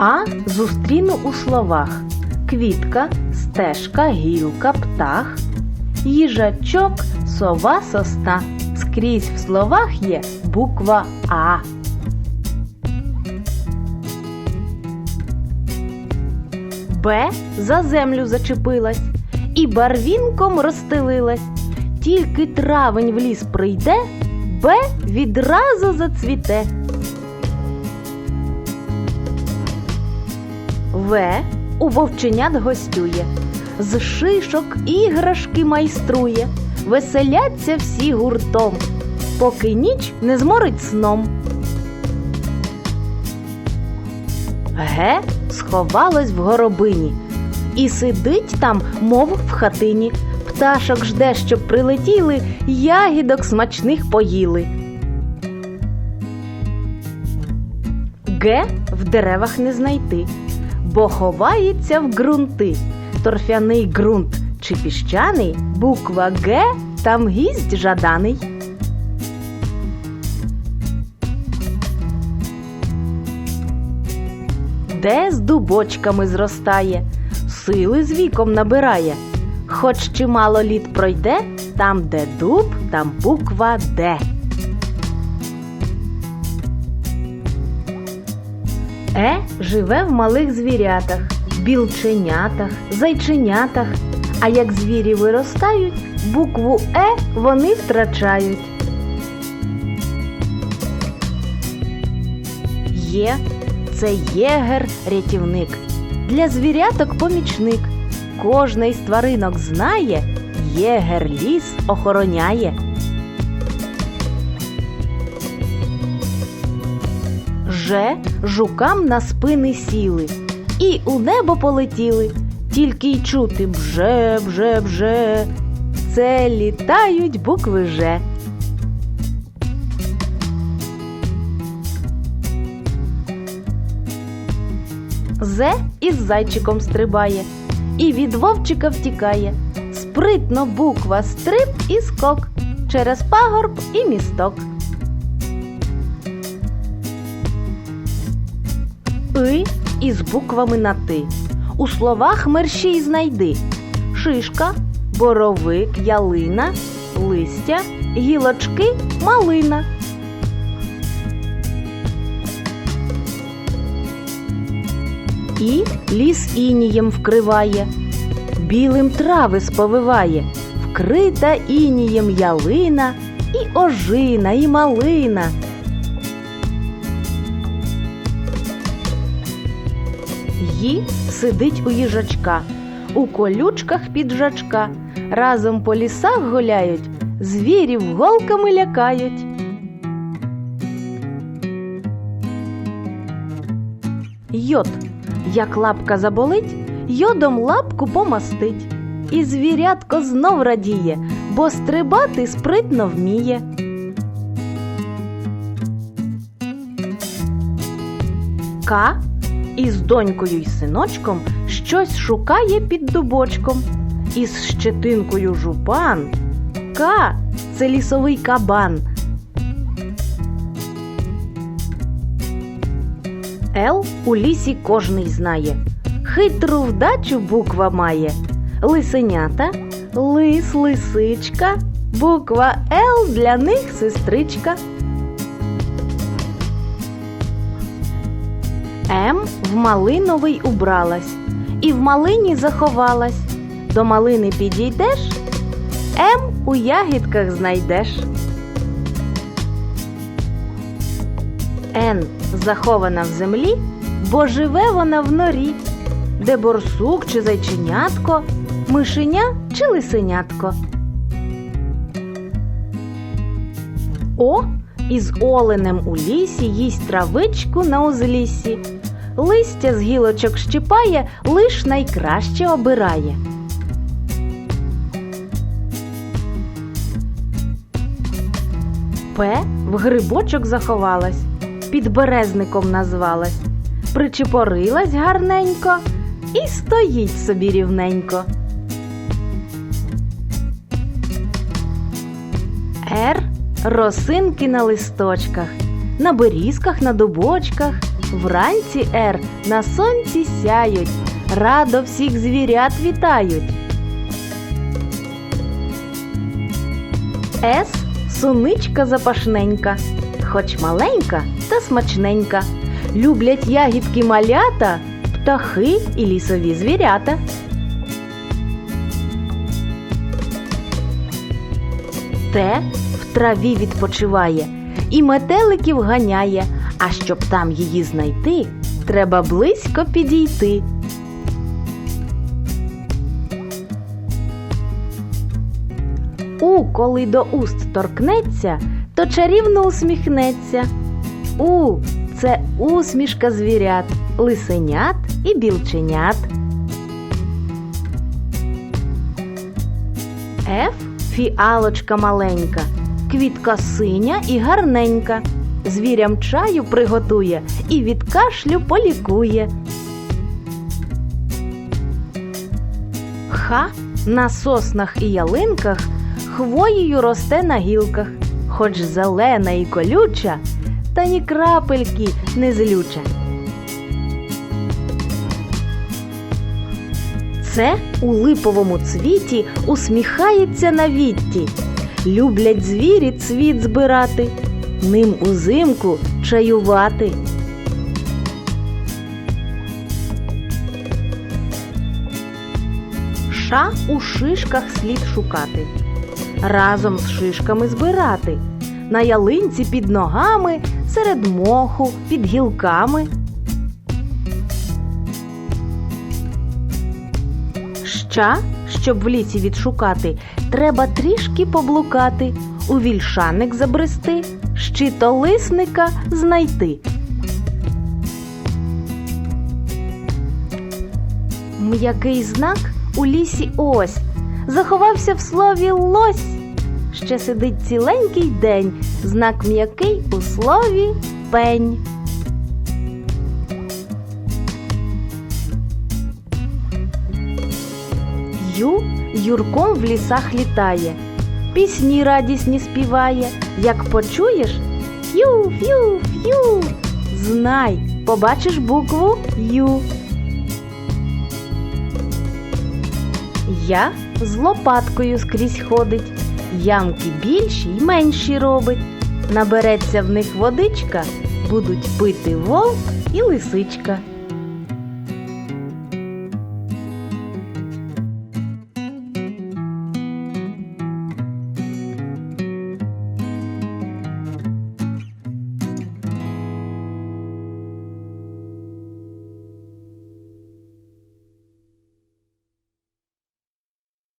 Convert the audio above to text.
А зустріну у словах квітка, стежка, гілка, птах, їжачок, сова, сосна. Скрізь в словах є буква А. Б за землю зачепилась і барвінком розстелилась. Тільки травень в ліс прийде, Б відразу зацвіте. В у вовченят гостює, з шишок іграшки майструє, веселяться всі гуртом, поки ніч не зморить сном. Ге сховалось в горобині і сидить там, мов в хатині. Пташок жде, щоб прилетіли, ягідок смачних поїли. Г в деревах не знайти, бо ховається в ґрунти. Торфяний ґрунт чи піщаний, буква Г там гість жаданий. Де з дубочками зростає, сили з віком набирає. Хоч чимало літ пройде, там, де дуб, там буква Д. Е живе в малих звірятах, білченятах, зайченятах. А як звірі виростають, букву Е вони втрачають. Є це єгер рятівник. Для звіряток помічник. Кожна із тваринок знає, єгер ліс охороняє. Же жукам на спини сіли і у небо полетіли, тільки й чути бже, бже, бже. Це літають букви Ж. Зе із зайчиком стрибає і від вовчика втікає. Спритно буква стриб і скок через пагорб і місток. И із буквами на ти. У словах мерщій знайди шишка, боровик, ялина, листя, гілочки, малина. І ліс інієм вкриває, білим трави сповиває, вкрита інієм ялина, і ожина, і малина. Ї сидить у їжачка, у колючках піджачка. Разом по лісах гуляють, звірів голками лякають. Йод, як лапка заболить, йодом лапку помастить. І звірятко знов радіє, бо стрибати спритно вміє. К із донькою й синочком щось шукає під дубочком. Із щетинкою жупан. К це лісовий кабан. Л у лісі кожний знає. Хитру вдачу буква має. Лисенята, лис, лисичка, буква Л для них сестричка. М в малиновий убралась і в малині заховалась. До малини підійдеш, М у ягідках знайдеш. Н захована в землі, бо живе вона в норі, де борсук чи зайченятко, мишеня чи лисенятко. О із оленем у лісі їсть травичку на узліссі. Листя з гілочок щипає, лиш найкраще обирає. П в грибочок заховалась, під березником назвалась, причепорилась гарненько і стоїть собі рівненько. Р росинки на листочках, на берізках, на дубочках, вранці Р на сонці сяють, радо всіх звірят вітають. С суничка запашненька, хоч маленька та смачненька. Люблять ягідки малята, птахи і лісові звірята. Те в траві відпочиває і метеликів ганяє, а щоб там її знайти, треба близько підійти. У, коли до уст торкнеться, то чарівно усміхнеться. У це усмішка звірят, лисенят і білченят. Ф фіалочка маленька, квітка синя і гарненька. Звірям чаю приготує і від кашлю полікує. Ха на соснах і ялинках хвоєю росте на гілках, хоч зелена і колюча, та ні крапельки не злюча. Це у липовому цвіті усміхається на вітті. Люблять звірі цвіт збирати, ним узимку чаювати. Ша у шишках слід шукати, разом з шишками збирати, на ялинці під ногами, серед моху, під гілками. Ща, щоб в лісі відшукати, треба трішки поблукати, у вільшаник забрести, щитолисника знайти. М'який знак у лісі ось заховався в слові лось. Ще сидить ціленький день, знак м'який у слові пень. Ю юрком в лісах літає, пісні радісні співає. Як почуєш ф'ю, ф'ю, ф'ю, знай, побачиш букву Ю. Я з лопаткою скрізь ходить, ямки більші й менші робить. Набереться в них водичка, будуть пити вовк і лисичка.